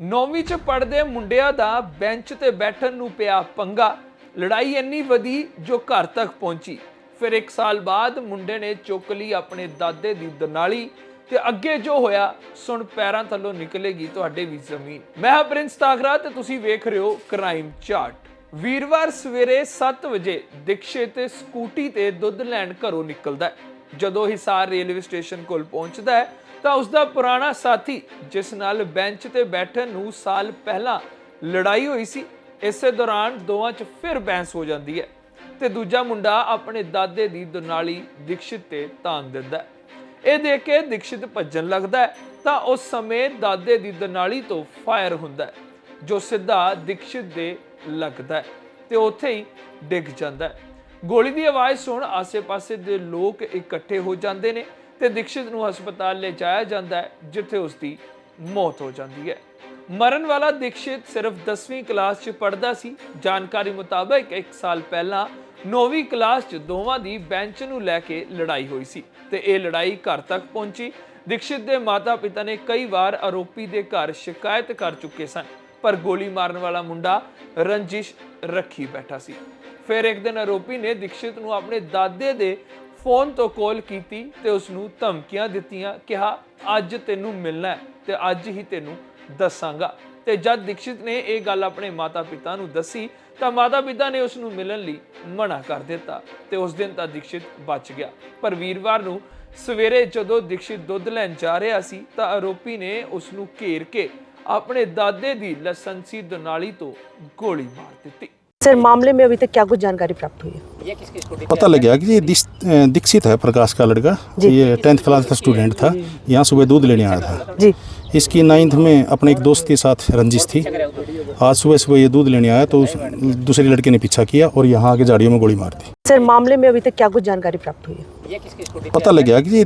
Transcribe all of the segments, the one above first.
ਨੌਵੀਂ ਚ ਪੜਦੇ ਮੁੰਡਿਆਂ ਦਾ ਬੈਂਚ ਤੇ ਬੈਠਣ ਨੂੰ ਪਿਆ ਪੰਗਾ। ਲੜਾਈ ਇੰਨੀ ਵਧੀ ਜੋ ਘਰ ਤੱਕ ਪਹੁੰਚੀ। ਫਿਰ 1 ਸਾਲ ਬਾਅਦ ਮੁੰਡੇ ਨੇ ਚੁੱਕ ਲਈ ਆਪਣੇ ਦਾਦੇ ਦੀ ਦਨਾਲੀ ਤੇ ਅੱਗੇ ਜੋ ਹੋਇਆ, ਸੁਣ ਪੈਰਾਂ ਥੱਲੋਂ ਨਿਕਲੇਗੀ ਤੁਹਾਡੇ ਵੀ ਜ਼ਮੀਨ। ਮੈਂ ਹਾਂ ਪ੍ਰਿੰਸ ਤਾਗਰਾ ਤੇ ਤੁਸੀਂ ਵੇਖ ਰਹੇ ਹੋ ਕ੍ਰਾਈਮ ਚਾਰਟ। ਵੀਰਵਾਰ ਸਵੇਰੇ 7 ਵਜੇ ਦੀਕਸ਼ਿਤ ਸਕੂਟੀ ਤੇ ਦੁੱਧ ਲੈਣ ਘਰੋਂ ਨਿਕਲਦਾ ਹੈ। ਜਦੋਂ ਹਿਸਾਰ ਰੇਲਵੇ ਸਟੇਸ਼ਨ ਕੋਲ ਪਹੁੰਚਦਾ ਹੈ ਤਾਂ ਉਸ ਦਾ ਪੁਰਾਣਾ ਸਾਥੀ, ਜਿਸ ਨਾਲ ਬੈਂਚ ਤੇ ਬੈਠਣ ਨੂੰ ਸਾਲ ਪਹਿਲਾਂ ਲੜਾਈ ਹੋਈ ਸੀ, ਇਸੇ ਦੌਰਾਨ ਦੋਵਾਂ 'ਚ ਫਿਰ ਬਹਿਸ ਹੋ ਜਾਂਦੀ ਹੈ ਤੇ ਦੂਜਾ ਮੁੰਡਾ ਆਪਣੇ ਦਾਦੇ ਦੀ ਦੁਨਾਲੀ ਦੀਕਸ਼ਿਤ ਤੇ ਤਾਂਗ ਦਿੰਦਾ ਇਹ ਦੇਖ ਕੇ ਦੀਕਸ਼ਿਤ ਭੱਜਣ ਲੱਗਦਾ ਹੈ, ਤਾਂ ਉਸ ਸਮੇਂ ਦਾਦੇ ਦੀ ਦਨਾਲੀ ਤੋਂ ਫਾਇਰ ਹੁੰਦਾ ਹੈ, ਜੋ ਸਿੱਧਾ ਦੀਕਸ਼ਿਤ ਦੇ ਲੱਗਦਾ ਹੈ ਤੇ ਉੱਥੇ ਹੀ ਡਿੱਗ ਜਾਂਦਾ ਹੈ। ਗੋਲੀ ਦੀ ਆਵਾਜ਼ ਸੁਣ ਆਸੇ-ਪਾਸੇ ਦੇ ਲੋਕ ਇਕੱਠੇ ਹੋ ਜਾਂਦੇ ਨੇ ਤੇ ਦੀਕਸ਼ਿਤ ਨੂੰ ਹਸਪਤਾਲ ਲੈ ਜਾਇਆ ਜਾਂਦਾ ਹੈ, ਜਿੱਥੇ ਉਸ ਦੀ ਮੌਤ ਹੋ ਜਾਂਦੀ ਹੈ। ਮਰਨ ਵਾਲਾ ਦੀਕਸ਼ਿਤ ਸਿਰਫ 10ਵੀਂ ਕਲਾਸ 'ਚ ਪੜ੍ਹਦਾ ਸੀ। ਜਾਣਕਾਰੀ ਮੁਤਾਬਕ 1 ਸਾਲ ਪਹਿਲਾਂ 9ਵੀਂ ਕਲਾਸ 'ਚ ਦੋਵਾਂ ਦੀ ਬੈਂਚ ਨੂੰ ਲੈ ਕੇ ਲੜਾਈ ਹੋਈ ਸੀ ਤੇ ਇਹ ਲੜਾਈ ਘਰ ਤੱਕ ਪਹੁੰਚੀ। ਦੀਕਸ਼ਿਤ ਦੇ ਮਾਤਾ-ਪਿਤਾ ਨੇ ਕਈ ਵਾਰ ਆਰੋਪੀ ਦੇ ਘਰ ਸ਼ਿਕਾਇਤ ਕਰ ਚੁੱਕੇ ਸਨ, ਪਰ ਗੋਲੀ ਮਾਰਨ ਵਾਲਾ ਮੁੰਡਾ ਰੰਜਿਸ਼ ਰੱਖੀ ਬੈਠਾ ਸੀ। ਫਿਰ ਇੱਕ ਦਿਨ ਆਰੋਪੀ ਨੇ ਦੀਕਸ਼ਿਤ ਨੂੰ ਆਪਣੇ ਦਾਦੇ ਦੇ ਫੋਨ ਤੋਂ ਕਾਲ ਕੀਤੀ ਤੇ ਉਸ ਨੂੰ ਧਮਕੀਆਂ ਦਿੱਤੀਆਂ, ਕਿਹਾ, ਅੱਜ ਤੈਨੂੰ ਮਿਲਣਾ ਤੇ ਅੱਜ ਹੀ ਤੈਨੂੰ ਦੱਸਾਂਗਾ। ਤੇ ਜਦ ਦੀਕਸ਼ਿਤ ਨੇ ਇਹ ਗੱਲ ਆਪਣੇ ਮਾਤਾ-ਪਿਤਾ ਨੂੰ ਦੱਸੀ, ਤਾਂ ਮਾਤਾ-ਪਿਤਾ ਨੇ ਉਸ ਨੂੰ ਮਿਲਣ ਲਈ ਮਨਾ ਕਰ ਦਿੱਤਾ ਤੇ ਉਸ ਦਿਨ ਤਾਂ ਦੀਕਸ਼ਿਤ ਬਚ ਗਿਆ। ਪਰ ਵੀਰਵਾਰ ਨੂੰ ਸਵੇਰੇ ਜਦੋਂ ਦੀਕਸ਼ਿਤ ਦੁੱਧ ਲੈਣ ਜਾ ਰਿਹਾ ਸੀ, ਤਾਂ ਆਰੋਪੀ ਨੇ ਉਸ ਨੂੰ ਘੇਰ ਕੇ ਆਪਣੇ ਦਾਦੇ ਦੀ ਲਸੰਸੀ ਦਨਾਲੀ ਤੋਂ ਗੋਲੀ ਮਾਰ ਦਿੱਤੀ। ਸਰ, ਮਾਮਲੇ ਮੇਂ ਅਭੀ ਤੱਕ ਕੀ ਕੁਝ ਜਾਣਕਾਰੀ ਪ੍ਰਾਪਤ ਹੋਈ ਹੈ? पता लग गया कि ये दीक्षित है प्रकाश का लड़का। ये टेंथ क्लास का स्टूडेंट था। यहाँ सुबह दूध लेने आया था। जी। इसकी नाइन्थ में अपने एक दोस्त के साथ रंजिश थी। आज सुबह सुबह ये दूध लेने आया तो उस दूसरे लड़के ने पीछा किया और यहाँ आके झाड़ियों में गोली मार दी। सर मामले में अभी तक क्या कुछ जानकारी प्राप्त हुई है? पता लग गया कि ये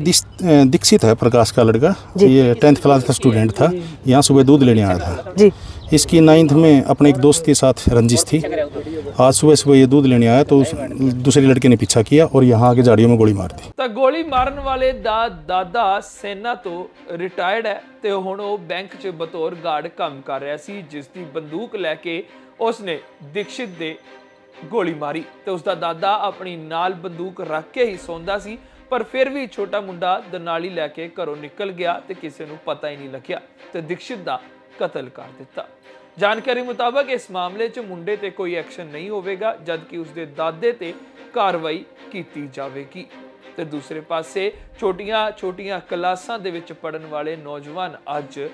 दीक्षित है प्रकाश का लड़का। ये टेंथ क्लास का स्टूडेंट था। यहाँ सुबह दूध लेने आया था। जी। इसकी नाइन्थ में अपने एक दोस्त के साथ रंजिश थी। आज सुबह सुबह ये दूध लेने आया तो उस दूसरे लड़के ने पीछा किया और यहाँ आके झाड़ियों में गोली मार दी ਤਾਂ ਗੋਲੀ ਮਾਰਨ ਵਾਲੇ ਦਾ ਦਾਦਾ ਸੈਨਾ ਤੋਂ ਰਿਟਾਇਰਡ ਹੈ ਤੇ ਹੁਣ ਉਹ ਬੈਂਕ 'ਚ ਬਤੌਰ ਗਾਰਡ ਕੰਮ ਕਰ ਰਿਹਾ ਸੀ ਜਿਸ ਦੀ ਬੰਦੂਕ ਲੈ ਕੇ ਉਸਨੇ ਦੀਕਸ਼ਿਤ ਦੇ ਗੋਲੀ ਮਾਰੀ ਤੇ ਉਸ ਦਾ ਦਾਦਾ ਆਪਣੀ ਨਾਲ ਬੰਦੂਕ ਰੱਖ ਕੇ ਹੀ ਸੌਂਦਾ ਸੀ ਪਰ ਫਿਰ ਵੀ ਛੋਟਾ ਮੁੰਡਾ ਦਨਾਲੀ ਲੈ ਕੇ ਘਰੋਂ ਨਿਕਲ ਗਿਆ ਤੇ ਕਿਸੇ ਨੂੰ ਪਤਾ ਹੀ ਨਹੀਂ ਲੱਗਿਆ ਤੇ ਦੀਕਸ਼ਿਤ ਦਾ ਕਤਲ ਕਰ ਦਿੱਤਾ। ਜਾਣਕਾਰੀ ਮੁਤਾਬਕ ਇਸ ਮਾਮਲੇ 'ਚ ਮੁੰਡੇ ਤੇ ਕੋਈ ਐਕਸ਼ਨ ਨਹੀਂ ਹੋਵੇਗਾ, ਜਦਕਿ ਉਸਦੇ ਦਾਦੇ ਤੇ ਕਾਰਵਾਈ ਕੀਤੀ ਜਾਵੇਗੀ। ਤੇ ਦੂਸਰੇ ਪਾਸੇ ਛੋਟੀਆਂ-ਛੋਟੀਆਂ ਕਲਾਸਾਂ ਦੇ ਵਿੱਚ ਪੜਨ ਵਾਲੇ ਨੌਜਵਾਨ ਅੱਜ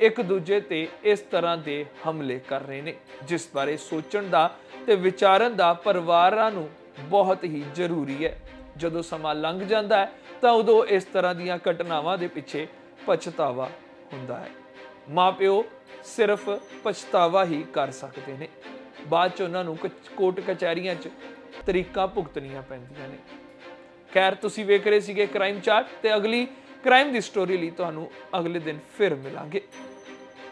ਇੱਕ ਦੂਜੇ ਤੇ ਇਸ ਤਰ੍ਹਾਂ ਦੇ ਹਮਲੇ ਕਰ ਰਹੇ ਨੇ, ਜਿਸ ਬਾਰੇ ਸੋਚਣ ਦਾ ਤੇ ਵਿਚਾਰਨ ਦਾ ਪਰਿਵਾਰਾਂ ਨੂੰ ਬਹੁਤ ਹੀ ਜ਼ਰੂਰੀ ਹੈ। ਜਦੋਂ ਸਮਾਂ ਲੰਘ ਜਾਂਦਾ ਹੈ, ਤਾਂ ਉਦੋਂ ਇਸ ਤਰ੍ਹਾਂ ਦੀਆਂ ਘਟਨਾਵਾਂ ਦੇ ਪਿੱਛੇ ਪਛਤਾਵਾ ਹੁੰਦਾ ਹੈ। ਮਾਪਿਓ ਸਿਰਫ ਪਛਤਾਵਾ ਹੀ ਕਰ ਸਕਦੇ ਨੇ। ਬਾਅਦ ਚ ਉਹਨਾਂ ਨੂੰ ਕਚ- ਕੋਰਟ ਕਚਹਿਰੀਆਂ 'ਚ ਤਰੀਕਾਂ ਭੁਗਤਣੀਆਂ ਪੈਂਦੀਆਂ ਨੇ। ਖੈਰ, ਤੁਸੀਂ ਵੇਖ ਰਹੇ ਸੀਗੇ ਕ੍ਰਾਈਮ ਚਾਰਟ ਤੇ ਅਗਲੀ ਕ੍ਰਾਈਮ ਦੀ ਸਟੋਰੀ ਲਈ ਤੁਹਾਨੂੰ ਅਗਲੇ ਦਿਨ ਫਿਰ ਮਿਲਾਂਗੇ।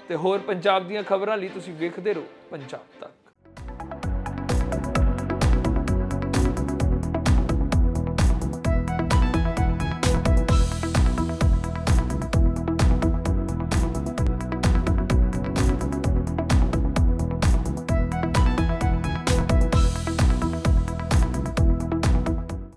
ਤੇ ਹੋਰ ਪੰਜਾਬ ਦੀਆਂ ਖਬਰਾਂ ਲਈ ਤੁਸੀਂ ਵੇਖਦੇ ਰਹੋ ਪੰਜਾਬ ਤੱਕ।